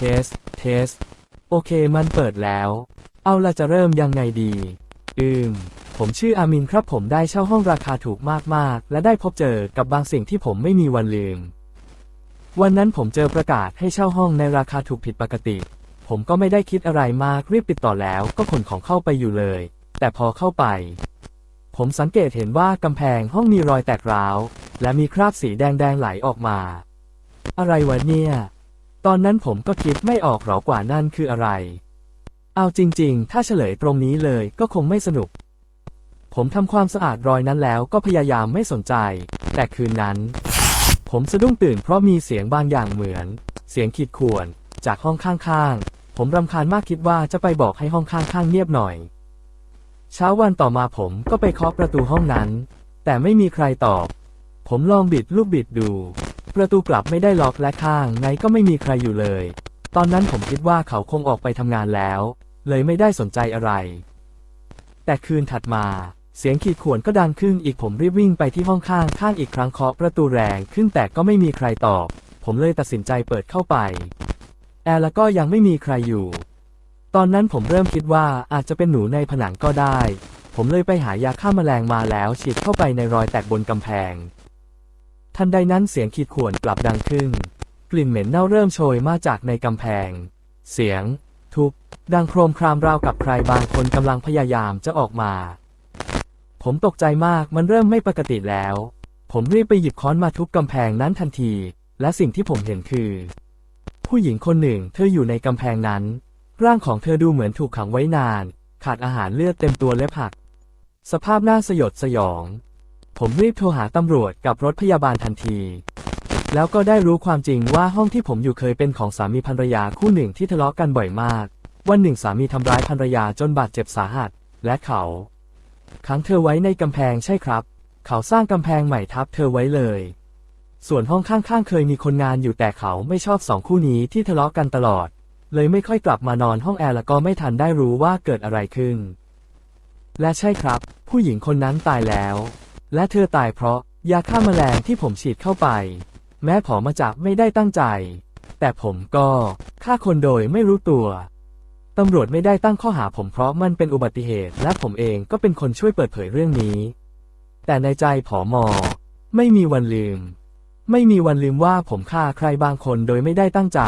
ทส เทส โอเคมันเปิดแล้ว เอาละจะเริ่มยังไงดี อืม ผมชื่ออามินครับผมได้เช่าห้องราคาถูกมากๆ และได้พบเจอกับบางสิ่งที่ผมไม่มีวันลืม วันนั้นผมเจอประกาศให้เช่าห้องในราคาถูกผิดปกติ ผมก็ไม่ได้คิดอะไรมากรีบติดต่อแล้วก็ขนของเข้าไปอยู่เลย แต่พอเข้าไป ผมสังเกตเห็นว่ากำแพงห้องมีรอยแตกร้าว และมีคราบสีแดงๆไหลออกมา อะไรวะเนี่ย ตอนนั้นผมก็คิดไม่ออกหรอกว่านั่นคืออะไร เอาจริงๆ ถ้าเฉลยตรงนี้เลยก็คงไม่สนุก ผมทำความสะอาดรอยนั้นแล้วก็พยายามไม่สนใจ แต่คืนนั้น ผมสะดุ้งตื่นเพราะมีเสียงบางอย่างเหมือน เสียงขีดข่วน จากห้องข้างๆ ผมรำคาญมากคิดว่าจะไปบอกให้ห้องข้างๆเงียบหน่อย เช้าวันต่อมาผมก็ไปเคาะประตูห้องนั้น แต่ไม่มีใครตอบ ผมลองบิดลูกบิดดู ประตูกลับไม่ได้ล็อกและข้างในก็ไม่มีใครอยู่เลย ตอนนั้นผมคิดว่าเขาคงออกไปทำงานแล้ว เลยไม่ได้สนใจอะไร แต่คืนถัดมา เสียงขีดข่วนก็ดังขึ้นอีกผมรีบวิ่งไปที่ห้องข้างข้างอีกครั้งเคาะประตูแรงขึ้นแต่ก็ไม่มีใครตอบ ผมเลยตัดสินใจเปิดเข้าไป แอร์แล้วก็ยังไม่มีใครอยู่ ตอนนั้นผมเริ่มคิดว่าอาจจะเป็นหนูในผนังก็ได้ ผมเลยไปหายาฆ่าแมลงมาแล้วฉีดเข้าไปในรอยแตกบนกำแพง ทันใดนั้นเสียงขีดข่วนกลับดังขึ้น กลิ่นเหม็นเน่าเริ่มโชยมาจากในกำแพง เสียง ทุบดังโครมครามราวกับใครบางคนกำลังพยายามจะออกมา ผมตกใจมากมันเริ่มไม่ปกติแล้ว ผมรีบไปหยิบค้อนมาทุบกำแพงนั้นทันที และสิ่งที่ผมเห็นคือ ผู้หญิงคนหนึ่งเธออยู่ในกำแพงนั้น ร่างของเธอดูเหมือนถูกขังไว้นาน ขาดอาหารเลือดเต็มตัวและผัก สภาพน่าสยดสยอง ผมรีบโทรหาตำรวจกับรถพยาบาลทันที แล้วก็ได้รู้ความจริงว่าห้องที่ผมอยู่เคยเป็นของสามีภรรยาคู่หนึ่งที่ทะเลาะกันบ่อยมาก วันหนึ่งสามีทำร้ายภรรยาจนบาดเจ็บสาหัส และเขาขังเธอไว้ในกำแพงใช่ครับ เขาสร้างกำแพงใหม่ทับเธอไว้เลย ส่วนห้องข้างๆเคยมีคนงานอยู่แต่เขาไม่ชอบสองคู่นี้ที่ทะเลาะกันตลอด เลยไม่ค่อยกลับมานอนห้องแอร์แล้วก็ไม่ทันได้รู้ว่าเกิดอะไรขึ้น และใช่ครับ ผู้หญิงคนนั้นตายแล้ว และเธอตายเพราะยาฆ่าแมลงที่ผมฉีดเข้าไป แม้ผมมาจากไม่ได้ตั้งใจ แต่ผมก็ฆ่าคนโดยไม่รู้ตัวตำรวจไม่ได้ตั้งข้อหาผมเพราะมันเป็นอุบัติเหตุ และผมเองก็เป็นคนช่วยเปิดเผยเรื่องนี้ แต่ในใจผอมอ ไม่มีวันลืม ไม่มีวันลืมว่าผมฆ่าใครบางคนโดยไม่ได้ตั้งใจ